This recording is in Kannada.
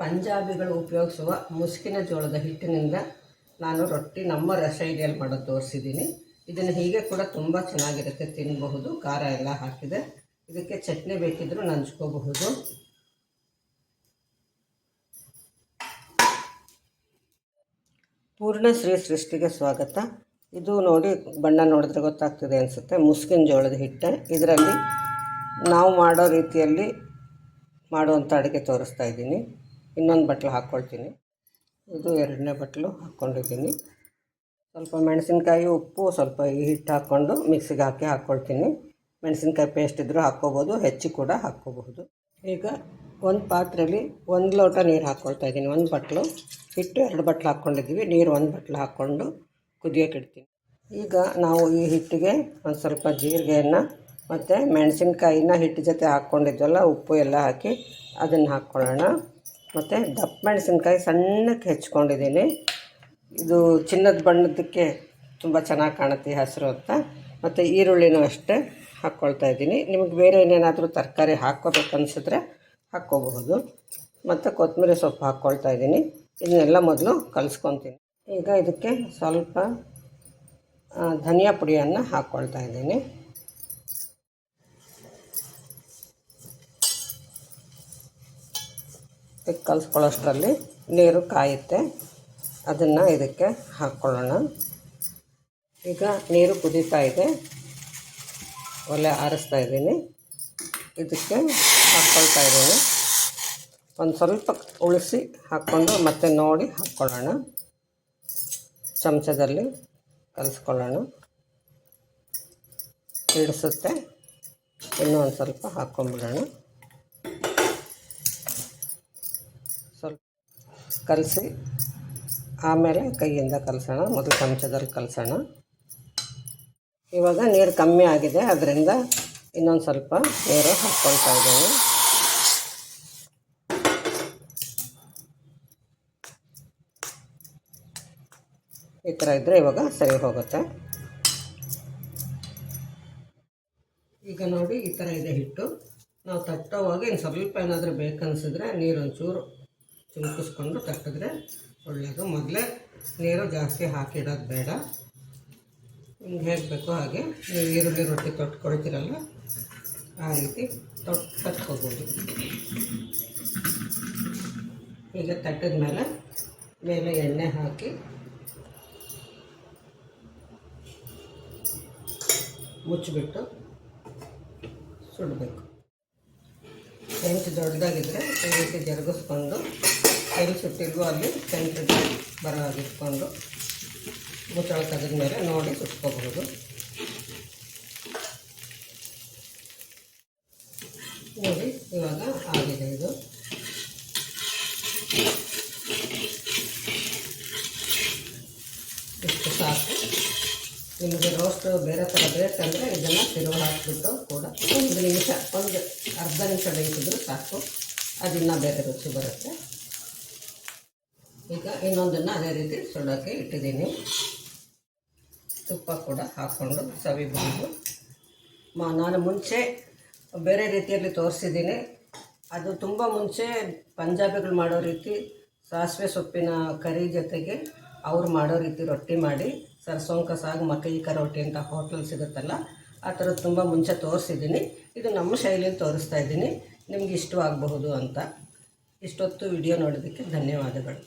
ಪಂಜಾಬಿಗಳು ಉಪಯೋಗಿಸುವ ಮುಸುಕಿನ ಜೋಳದ ಹಿಟ್ಟಿನಿಂದ ನಾನು ರೊಟ್ಟಿ ನಮ್ಮ ರಸೈಡಿಯಲ್ಲಿ ಮಾಡೋದು ತೋರಿಸಿದ್ದೀನಿ. ಇದನ್ನು ಹೀಗೆ ಕೂಡ ತುಂಬ ಚೆನ್ನಾಗಿರುತ್ತೆ ತಿನ್ನಬಹುದು ಖಾರ ಎಲ್ಲ ಹಾಕಿದೆ. ಇದಕ್ಕೆ ಚಟ್ನಿ ಬೇಕಿದ್ದರೂ ನಂಚ್ಕೋಬಹುದು. ಪೂರ್ಣ ಶ್ರೀ ಸೃಷ್ಟಿಗೆ ಸ್ವಾಗತ. ಇದು ನೋಡಿ, ಬಣ್ಣ ನೋಡಿದ್ರೆ ಗೊತ್ತಾಗ್ತದೆ ಅನಿಸುತ್ತೆ. ಮುಸ್ಕಿನ ಜೋಳದ ಹಿಟ್ಟೆ. ಇದರಲ್ಲಿ ನಾವು ಮಾಡೋ ರೀತಿಯಲ್ಲಿ ಮಾಡುವಂಥ ಅಡುಗೆ ತೋರಿಸ್ತಾ ಇದ್ದೀನಿ. ಇನ್ನೊಂದು ಬಟ್ಲು ಹಾಕ್ಕೊಳ್ತೀನಿ. ಇದು ಎರಡನೇ ಬಟ್ಲು ಹಾಕ್ಕೊಂಡಿದ್ದೀನಿ. ಸ್ವಲ್ಪ ಮೆಣಸಿನ್ಕಾಯಿ ಉಪ್ಪು, ಸ್ವಲ್ಪ ಈ ಹಿಟ್ಟು ಹಾಕ್ಕೊಂಡು ಮಿಕ್ಸಿಗೆ ಹಾಕಿ ಹಾಕ್ಕೊಳ್ತೀನಿ. ಮೆಣಸಿನ್ಕಾಯಿ ಪೇಸ್ಟ್ ಇದ್ದರೂ ಹಾಕ್ಕೋಬೋದು, ಹೆಚ್ಚು ಕೂಡ ಹಾಕ್ಕೋಬಹುದು. ಈಗ ಒಂದು ಪಾತ್ರೆಯಲ್ಲಿ ಒಂದು ಲೋಟ ನೀರು ಹಾಕ್ಕೊಳ್ತಾ ಇದ್ದೀನಿ, ಒಂದು ಬಟ್ಲು. ಹಿಟ್ಟು ಎರಡು ಬಟ್ಲು ಹಾಕ್ಕೊಂಡಿದ್ದೀವಿ, ನೀರು ಒಂದು ಬಟ್ಲು ಹಾಕ್ಕೊಂಡು ಕುದಿಯೋಕೆ ಇಡ್ತೀನಿ. ಈಗ ನಾವು ಈ ಹಿಟ್ಟಿಗೆ ಒಂದು ಸ್ವಲ್ಪ ಜೀರಿಗೆಯನ್ನು ಮತ್ತು ಮೆಣಸಿನ್ಕಾಯಿನ ಹಿಟ್ಟು ಜೊತೆ ಹಾಕ್ಕೊಂಡಿದ್ವಲ್ಲ, ಉಪ್ಪು ಎಲ್ಲ ಹಾಕಿ ಅದನ್ನು ಹಾಕ್ಕೊಳ್ಳೋಣ. ಮತ್ತು ದಪ್ಪ ಮೆಣಸಿನ್ಕಾಯಿ ಸಣ್ಣಕ್ಕೆ ಹೆಚ್ಕೊಂಡಿದ್ದೀನಿ. ಇದು ಚಿನ್ನದ ಬಣ್ಣದಕ್ಕೆ ತುಂಬ ಚೆನ್ನಾಗಿ ಕಾಣುತ್ತೆ ಹಸಿರು ಅಂತ. ಮತ್ತು ಈರುಳ್ಳಿನೂ ಅಷ್ಟೇ ಹಾಕ್ಕೊಳ್ತಾ ಇದ್ದೀನಿ. ನಿಮಗೆ ಬೇರೆ ಏನೇನಾದರೂ ತರಕಾರಿ ಹಾಕ್ಕೋಬೇಕು ಅನಿಸಿದ್ರೆ ಹಾಕ್ಕೋಬಹುದು. ಮತ್ತು ಕೊತ್ತಂಬರಿ ಸೊಪ್ಪು ಹಾಕ್ಕೊಳ್ತಾ ಇದ್ದೀನಿ. ಇದನ್ನೆಲ್ಲ ಮೊದಲು ಕಲಿಸ್ಕೊತೀನಿ. ಈಗ ಇದಕ್ಕೆ ಸ್ವಲ್ಪ ಧನಿಯಾ ಪುಡಿಯನ್ನು ಹಾಕ್ಕೊಳ್ತಾ ಇದ್ದೀನಿ. ಈಗ ಕಲಿಸ್ಕೊಳ್ಳೋಷ್ಟರಲ್ಲಿ ನೀರು ಕಾಯುತ್ತೆ. ಅದನ್ನು ಇದಕ್ಕೆ ಹಾಕ್ಕೊಳ್ಳೋಣ ಈಗ ನೀರು ಕುದೀತಾ ಇದೆ. ಒಲೆ ಆರಿಸ್ತಾ ಇದ್ದೀನಿ. ಇದಕ್ಕೆ ಹಾಕ್ಕೊಳ್ತಾ ಇದ್ದೀನಿ. ಒಂದು ಸ್ವಲ್ಪ ಉಳಿಸಿ ಹಾಕ್ಕೊಂಡು ಮತ್ತೆ ನೋಡಿ ಹಾಕ್ಕೊಳ್ಳೋಣ ಚಮಚದಲ್ಲಿ ಕಲಿಸ್ಕೊಳ್ಳೋಣ. ಹಿಡಿಸುತ್ತೆ. ಇನ್ನೂ ಒಂದು ಸ್ವಲ್ಪ ಹಾಕ್ಕೊಂಬಿಡೋಣ ಕಲಸಿ, ಆಮೇಲೆ ಕೈಯಿಂದ ಕಲಸೋಣ, ಮೊದಲು ಚಮಚದಲ್ಲಿ ಕಲಸೋಣ. ಇವಾಗ ನೀರು ಕಮ್ಮಿ ಆಗಿದೆ, ಅದರಿಂದ ಇನ್ನೊಂದು ಸ್ವಲ್ಪ ನೀರು ಹಾಕ್ಕೊಳ್ತಾ ಇದ್ದೀನಿ. ಈ ಥರ ಇದ್ದರೆ ಇವಾಗ ಸರಿ ಹೋಗುತ್ತೆ. ಈಗ ನೋಡಿ ಈ ಥರ ಇದೆ ಹಿಟ್ಟು. ನಾವು ತಟ್ಟೋವಾಗ ಇನ್ನು ಸ್ವಲ್ಪ ಏನಾದರೂ ಬೇಕನ್ನಿಸಿದ್ರೆ ನೀರು ಒಂಚೂರು ಚಿಮ್ಕಿಸ್ಕೊಂಡು ತಟ್ಟಿದ್ರೆ ಒಳ್ಳೆಯದು ಮೊದಲೇ ನೀರು ಜಾಸ್ತಿ ಹಾಕಿಡೋದು ಬೇಡ. ನಿಮ್ಗೆ ಹೇಗೆ ಬೇಕೋ ಹಾಗೆ ನೀವು ಈರುಳ್ಳಿ ರೊಟ್ಟಿ ತೊಟ್ಕೊಳ್ತೀರಲ್ಲ, ಆ ರೀತಿ ತೊಟ್ಟು ತಟ್ಕೋಬೋದು ಈಗ ತಟ್ಟಿದ ಮೇಲೆ ಮೇಲೆ ಎಣ್ಣೆ ಹಾಕಿ ಮುಚ್ಚಿಬಿಟ್ಟು ಸುಡಬೇಕು. ಹೆಂಚು ದೊಡ್ಡದಾಗಿದ್ದರೆ ಈ ರೀತಿ ಜರುಗಿಸ್ಕೊಂಡು ಎಲ್ಲಿ ಸುಟ್ಟಿಲ್ವೋ ಅಲ್ಲಿ ಸೆಂಟ್ರಿಗೆ ಬರೋ ಮುಚ್ಚಳ ತೆಗೆದ ಮೇಲೆ ನೋಡಿ ಸುಟ್ಕೋಬಹುದು ನೋಡಿ, ಇವಾಗ ಆಗಿದೆ ಇದು. ಇಷ್ಟು ಸಾಕು. ನಿಮಗೆ ರೋಸ್ಟ್ ಬೇರೆ ಥರ ಬೇಕಂದರೆ ಇದನ್ನು ತಿರುವು ಹಾಕಿಬಿಟ್ಟು ಕೂಡ ಒಂದು ನಿಮಿಷ, ಒಂದು ಅರ್ಧ ನಿಮಿಷ ಬೇಯಿಸಿದ್ರು ಸಾಕು. ಅದಿನ್ನೂ ಬೇರೆ ರುಚಿ ಬರುತ್ತೆ. ಈಗ ಇನ್ನೊಂದನ್ನು ಅದೇ ರೀತಿ ಸುಡೋಕ್ಕೆ ಇಟ್ಟಿದ್ದೀನಿ. ತುಪ್ಪ ಕೂಡ ಹಾಕ್ಕೊಂಡು ಸವಿಬಹುದು ಮಾ, ನಾನು ಮುಂಚೆ ಬೇರೆ ರೀತಿಯಲ್ಲಿ ತೋರಿಸಿದ್ದೀನಿ. ಅದು ತುಂಬ ಮುಂಚೆ ಪಂಜಾಬಿಗಳು ಮಾಡೋ ರೀತಿ ಸಾಸಿವೆ ಸೊಪ್ಪಿನ ಕರಿ ಜೊತೆಗೆ ಅವ್ರು ಮಾಡೋ ರೀತಿ ರೊಟ್ಟಿ ಮಾಡಿ ಸರ್ಸೋಂಕ ಸಾಗು ಮಕೈ ಕ ರೊಟ್ಟಿ ಅಂತ ಹೋಟೆಲ್ ಸಿಗುತ್ತಲ್ಲ, ಆ ಥರದ್ದು ತುಂಬ ಮುಂಚೆ ತೋರಿಸಿದ್ದೀನಿ. ಇದು ನಮ್ಮ ಶೈಲಿಯಲ್ಲಿ ತೋರಿಸ್ತಾ ಇದ್ದೀನಿ. ನಿಮ್ಗೆ ಇಷ್ಟವಾಗಬಹುದು ಅಂತ. ಇಷ್ಟೊತ್ತು ವಿಡಿಯೋ ನೋಡೋದಕ್ಕೆ ಧನ್ಯವಾದಗಳು.